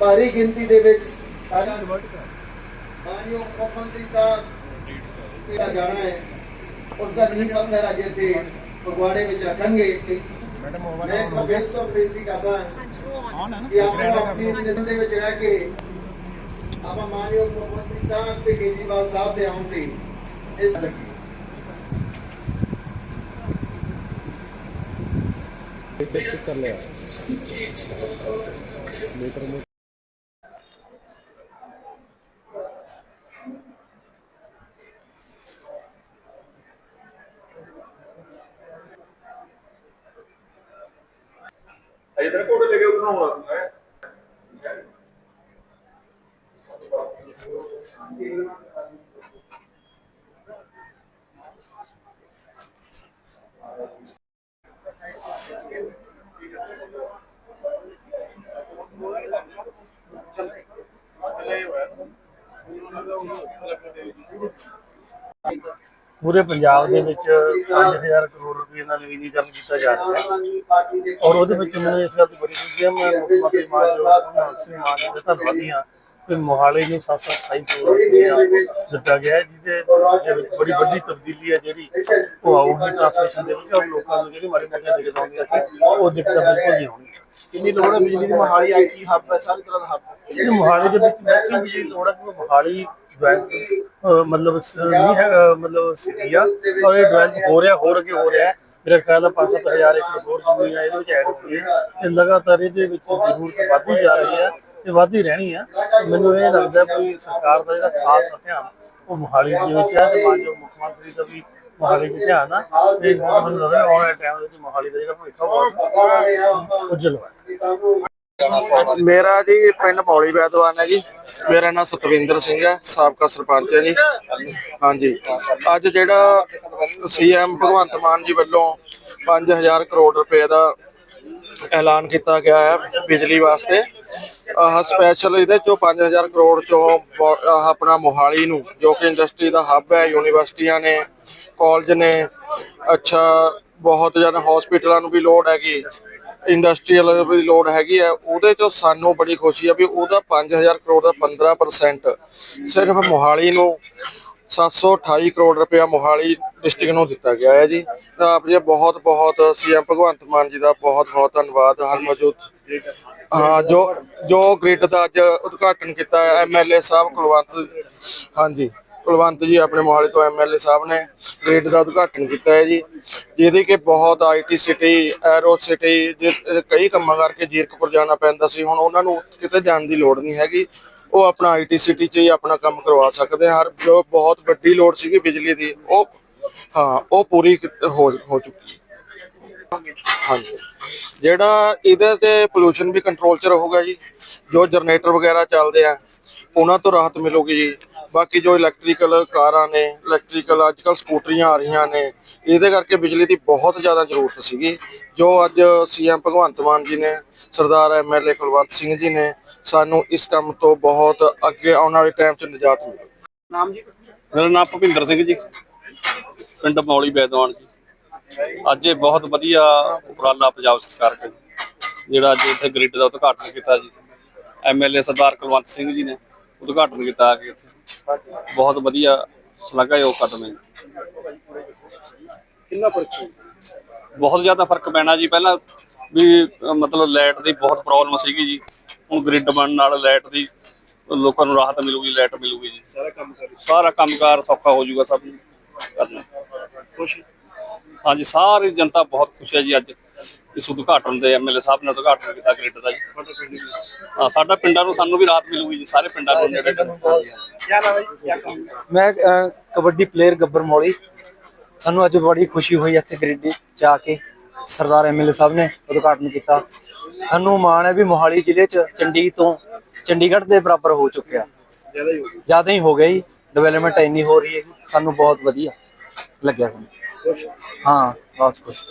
ਭਾਰੀ ਗਿਣਤੀ ਦੇ ਵਿੱਚ ਸਾਰੇ ਮਾਨਯੋਗ ਮੁੱਖ ਸਾਹਿਬ ਕਿਹੜਾ ਜਾਣਾ ਹੈ ਉਸ ਦਾ ਨੀਂਹ ਪੱਥਰ ਅਜੇ ਤੇ ਫਗਵਾੜੇ ਵਿੱਚ ਰੱਖਾਂਗੇ ਮੈਡਮ ਮੈਂ ਤੋਂ ਬੇਨਤੀ ਕਰਦਾ ਹਾਂ ਕਿ ਆਪਾਂ ਆਪਣੀ ਨਿਯਮ ਦੇ ਵਿੱਚ ਰਹਿ ਕੇ ਆਪਾਂ ਮਾਨਯੋਗ ਮੁੱਖ ਮੰਤਰੀ ਸਾਹਿਬ ਤੇ ਕੇਜਰੀਵਾਲ ਸਾਹਿਬ ਦੇ ਆਉਣ ਤੇ ਇਸ ਸਕੀਏ ਇਧਰ ਕੋਲ ਲੈ ਕੇ ਉਧਰੋਂ ਹੈ ਪੂਰੇ ਪੰਜਾਬ ਦੇ ਵਿੱਚ 5000 ਕਰੋੜ ਰੁਪਏ ਦਾ ਨਵੀਨੀਕਰਨ ਕੀਤਾ ਜਾ ਰਿਹਾ ਹੈ। ਔਰ ਉਹਦੇ ਵਿੱਚ ਮੈਨੂੰ ਇਸ ਗੱਲ ਦੀ ਬੜੀ ਖੁਸ਼ੀ ਹੈ, ਮੈਂ ਮੁੱਖ ਮੰਤਰੀ ਮਾਨ ਜੀ ਦਾ ਧੰਨਵਾਦੀ ਹਾਂ ਕਿ ਮੋਹਾਲੀ ਨੂੰ 728 ਕਰੋੜ ਰੁਪਏ ਦਿੱਤਾ ਗਿਆ ਹੈ, ਜਿਹਦੇ ਵਿੱਚ ਬੜੀ ਵੱਡੀ ਤਬਦੀਲੀ ਹੈ ਜਿਹੜੀ ਉਹ ਆਊਗੀ ਟ੍ਰਾਂਸਮਿਸ਼ਨ ਦੇ ਵਿੱਚ ਔਰ ਲੋਕਾਂ ਨੂੰ ਜਿਹੜੀ ਮਾੜੀ ਮੋਟੀ ਦਿੱਕਤ ਆਉਂਦੀਆਂ ਸੀ ਉਹ ਦਿੱਕਤਾਂ ਬਿਲਕੁਲ ਨਹੀਂ ਹੋਣਗੀਆਂ। ਕਿੰਨੀ ਲੋੜ ਹੈ ਬਿਜਲੀ ਦੀ? ਮੋਹਾਲੀ ਆਈਟੀ ਹੱਬ ਹੈ? ਸਾਰੀ ਤਰ੍ਹਾਂ ਦਾ ਹੱਬ ਹੈ। ਇਹ ਮੋਹਾਲੀ ਦੇ ਵਿੱਚ ਮੈਕਸਿਮਮ ਬਿਜਲੀ ਲੋੜ ਹੈ ਕਿਉਂਕਿ ਮੋਹਾਲੀ ਡਿਵੈਲਪ ਮਤਲਬ ਸ- ਨਹੀਂ ਹੈਗਾ ਮਤਲਬ ਸਿਟੀ ਆ ਔਰ ਇਹ ਡਿਵੈਲਪ ਹੋ ਰਿਹਾ ਹੋਰ ਅੱਗੇ ਹੋ ਰਿਹਾ ਹੈ। ਮੇਰਾ ਖਿਆਲ ਹੈ 5-7000 ਏਕੜ ਹੋਰ ਜ਼ਮੀਨ ਇਹਦੇ ਵਿੱਚ ਐਡ ਹੋਈ ਹੈ। ਤੇ ਲਗਾਤਾਰ ਇਹਦੇ ਵਿੱਚ ਜ਼ਰੂਰਤ ਵਧਦੀ ਜਾ ਰਹੀ ਹੈ। ਤੇ ਵਧਦੀ ਰਹਿਣੀ ਹੈ ਮੈਨੂੰ ਇਹ ਲੱਗਦਾ ਵੀ ਸਰਕਾਰ ਦਾ ਜਿਹੜਾ ਖਾਸ ਧਿਆਨ ਉਹ ਮੋਹਾਲੀ ਦੇ ਵਿੱਚ ਹੈ ਤੇ ਮਾਨਯੋਗ ਮੁੱਖ ਮੰਤਰੀ ਦਾ ਵੀ ਮੋਹਾਲੀ ਦੇ ਧਿਆਨ ਆ ਤੇ ਮੈਨੂੰ ਲੱਗਦਾ ਆਉਣ ਵਾਲੇ ਟਾਈਮ ਵਿੱਚ ਮੋਹਾਲੀ ਦਾ ਜਿਹੜਾ ਭਵਿੱਖ ਉਹ ਉਜਲ ਹੋਇਆ ਮੇਰਾ ਜੀ ਪਿੰਡ ਮੌਲੀ ਬੈਦਵਾਨ ਹੈ ਜੀ। ਮੇਰਾ ਨਾਮ ਸਤਵਿੰਦਰ ਸਿੰਘ ਹੈ, ਸਾਬਕਾ ਸਰਪੰਚ ਹੈ ਜੀ। ਹਾਂਜੀ। ਅੱਜ ਜਿਹੜਾ ਸੀਐਮ ਭਗਵੰਤ ਮਾਨ ਜੀ ਵੱਲੋਂ 5000 ਕਰੋੜ ਰੁਪਏ ਦਾ ਐਲਾਨ ਕੀਤਾ ਗਿਆ ਹੈ ਬਿਜਲੀ ਵਾਸਤੇ। ਆਹ ਸਪੈਸ਼ਲ ਇਹਦੇ ਚੋਂ 5000 ਕਰੋੜ ਚੋਂ ਆਹ ਆਪਣਾ ਮੋਹਾਲੀ ਨੂੰ, ਜੋ ਕਿ ਇੰਡਸਟਰੀ ਦਾ ਹੱਬ ਹੈ, ਯੂਨੀਵਰਸਿਟੀਆਂ ਨੇ ਕਾਲਜ ਨੇ, ਅੱਛਾ, ਬਹੁਤ ਜ਼ਿਆਦਾ ਹਸਪੀਟਲਾਂ ਨੂੰ ਵੀ ਲੋੜ ਹੈਗੀ ਇੰਡਸਟਰੀਅਲ ਵੀ ਲੋੜ ਹੈਗੀ ਹੈ, ਉਹਦੇ ਚੋਂ ਸਾਨੂੰ ਬੜੀ ਖੁਸ਼ੀ ਹੈ ਵੀ ਉਹਦਾ 5000 ਕਰੋੜ ਦਾ 15% ਸਿਰਫ ਮੋਹਾਲੀ ਨੂੰ 728 ਕਰੋੜ ਰੁਪਇਆ ਮੋਹਾਲੀ ਡਿਸਟ੍ਰਿਕਟ ਨੂੰ ਦਿੱਤਾ ਗਿਆ ਹੈ ਜੀ। ਆਪ ਜੀ ਬਹੁਤ ਬਹੁਤ ਸੀਐਮ ਭਗਵੰਤ ਮਾਨ ਜੀ ਦਾ ਬਹੁਤ ਬਹੁਤ ਧੰਨਵਾਦ। ਹਰ ਮੌਜੂਦ, ਹਾਂ, ਜੋ ਜੋ ਗ੍ਰਿਡ ਦਾ ਅੱਜ ਉਦਘਾਟਨ ਕੀਤਾ ਹੈ ਐਮਐਲਏ ਸਾਹਿਬ ਕੁਲਵੰਤ, ਹਾਂਜੀ, ਕੁਲਵੰਤ ਜੀ ਆਪਣੇ ਮੋਹਾਲੀ ਤੋਂ ਐਮਐਲਏ ਸਾਹਿਬ ਨੇ ਗ੍ਰਿਡ ਦਾ ਉਦਘਾਟਨ ਕੀਤਾ ਹੈ ਜੀ। ਜਿਹਦੇ ਕਿ ਬਹੁਤ ਆਈਟੀ ਸਿਟੀ ਐਰੋ ਸਿਟੀ ਕਈ ਕੰਮਾਂ ਕਰਕੇ ਜੀਰਕਪੁਰ ਜਾਣਾ ਪੈਂਦਾ ਸੀ। ਹੁਣ ਉਹਨਾਂ ਨੂੰ ਕਿਤੇ ਜਾਣ ਦੀ ਲੋੜ ਨਹੀਂ ਹੈਗੀ। ਉਹ ਆਪਣਾ ਆਈਟੀ 'ਚ ਹੀ ਆਪਣਾ ਕੰਮ ਕਰਵਾ ਸਕਦੇ ਆ। ਹਰ ਜੋ ਬਹੁਤ ਵੱਡੀ ਲੋੜ ਸੀਗੀ ਬਿਜਲੀ ਦੀ, ਉਹ ਹਾਂ, ਉਹ ਪੂਰੀ ਹੋ ਹੋ ਚੁੱਕੀ ਹਾਂਜੀ। ਜਿਹੜਾ ਇਹਦੇ ਤੇ ਪੋਲੂਸ਼ਨ ਵੀ ਕੰਟਰੋਲ 'ਚ ਰਹੂਗਾ ਜੀ, ਜੋ ਜਨਰੇਟਰ ਵਗੈਰਾ ਚੱਲਦੇ ਆ, ਉਹਨਾਂ ਤੋਂ ਰਾਹਤ ਮਿਲੂਗੀ ਜੀ। ਬਾਕੀ ਜੋ ਇਲੈਕਟ੍ਰੀਕਲ ਕਾਰਾਂ ਨੇ ਇਲੈਕਟ੍ਰੀਕਲ ਅੱਜਕੱਲ ਸਕੂਟਰੀਆਂ ਆ ਰਹੀਆਂ ਨੇ ਇਹਦੇ ਕਰਕੇ ਬਿਜਲੀ ਦੀ ਬਹੁਤ ਜ਼ਿਆਦਾ ਜ਼ਰੂਰਤ ਸੀਗੀ। ਜੋ ਅੱਜ ਸੀਐਮ ਭਗਵੰਤ ਮਾਨ ਜੀ ਨੇ ਸਰਦਾਰ ਐਮਐਲਏ ਕੁਲਵੰਤ ਸਿੰਘ ਜੀ ਨੇ ਸਾਨੂੰ ਇਸ ਕੰਮ ਤੋਂ ਬਹੁਤ ਅੱਗੇ ਆਉਣ ਵਾਲੇ ਟਾਈਮ 'ਚ ਨਿਜਾਤ ਮਿਲੂ। ਨਾਮ ਜੀ? ਮੇਰਾ ਨਾਮ ਭੁਪਿੰਦਰ ਸਿੰਘ ਜੀ ਪਿੰਡ ਮੌਲੀ ਬੈਦਵਾਨ ਜੀ। ਅੱਜ ਇਹ ਬਹੁਤ ਵਧੀਆ ਉਪਰਾਲਾ ਪੰਜਾਬ ਸਰਕਾਰ ਕੇ ਜਿਹੜਾ ਅੱਜ ਇੱਥੇ ਗ੍ਰਿਡ ਦਾ ਉਦਘਾਟਨ ਕੀਤਾ ਜੀ। ਐਮਐਲਏ ਸਰਦਾਰ ਕੁਲਵੰਤ ਸਿੰਘ ਜੀ ਨੇ। ਉਦਘਾਟਨ ਕੀਤਾ ਆ ਕੇ ਇੱਥੇ ਬਹੁਤ ਵਧੀਆ ਸ਼ਲਾਘਾਯੋਗ ਕਦਮ ਹੈ। ਕਿੰਨਾ ਫ਼ਰਕ ਬਹੁਤ ਜ਼ਿਆਦਾ ਫ਼ਰਕ ਪੈਣਾ ਜੀ। ਪਹਿਲਾਂ ਵੀ ਮਤਲਬ ਲਾਈਟ ਦੀ ਬਹੁਤ ਪ੍ਰੋਬਲਮ ਸੀਗੀ ਜੀ। ਹੁਣ ਗ੍ਰਿਡ ਬਣਨ ਨਾਲ ਲਾਈਟ ਦੀ ਲੋਕਾਂ ਨੂੰ ਰਾਹਤ ਮਿਲੂਗੀ ਲਾਈਟ ਮਿਲੂਗੀ ਜੀ। ਸਾਰਾ ਕੰਮ ਕਰ ਸਾਰਾ ਕੰਮਕਾਰ ਸੌਖਾ ਹੋ ਜਾਊਗਾ ਸਭ ਨੂੰ ਕਰਨਾ। ਖੁਸ਼? ਹਾਂਜੀ ਸਾਰੀ ਜਨਤਾ ਬਹੁਤ ਖੁਸ਼ ਹੈ ਜੀ ਅੱਜ। ਇਸ ਉਦਘਾਟਨ ਦੇ ਐਮਐਲਏ ਸਾਹਿਬ ਨੇ ਉਦਘਾਟਨ ਕੀਤਾ ਗ੍ਰਿਡ ਦਾ ਜੀ। ਹਾਂ ਸਾਡਾ ਪਿੰਡਾਂ ਨੂੰ ਸਾਨੂੰ ਵੀ ਰਾਹਤ ਮਿਲੂਗੀ ਜੀ ਸਾਰੇ ਪਿੰਡਾਂ ਨੂੰ ਜਿਹੜੇ ਜੀ? ਮੈਂ ਅਹ, ਕਬੱਡੀ ਪਲੇਅਰ ਗੱਬਰ ਮੌਲੀ। ਸਾਨੂੰ ਅੱਜ ਬੜੀ ਖੁਸ਼ੀ ਹੋਈ ਇੱਥੇ ਗ੍ਰਿਡ ਚ ਆ ਕੇ ਸਰਦਾਰ ਐਮਐਲਏ ਸਾਹਿਬ ਨੇ ਉਦਘਾਟਨ ਕੀਤਾ। ਸਾਨੂੰ ਮਾਣ ਹੈ ਵੀ ਮੋਹਾਲੀ ਜ਼ਿਲ੍ਹੇ ਚ ਚੰਡੀ ਤੋਂ ਚੰਡੀਗੜ੍ਹ ਦੇ ਬਰਾਬਰ ਹੋ ਚੁੱਕਿਆ। ਜ਼ਿਆਦਾ ਹੀ ਹੋ ਗਿਆ। ਜੀ। ਡਿਵੈਲਪਮੈਂਟ ਇੰਨੀ ਹੋ ਰਹੀ ਹੈ ਕਿ ਸਾਨੂੰ ਬਹੁਤ ਵਧੀਆ ਲੱਗਿਆ ਸਾਨੂੰ। ਹਾਂ ਬਹੁਤ ਖੁਸ਼।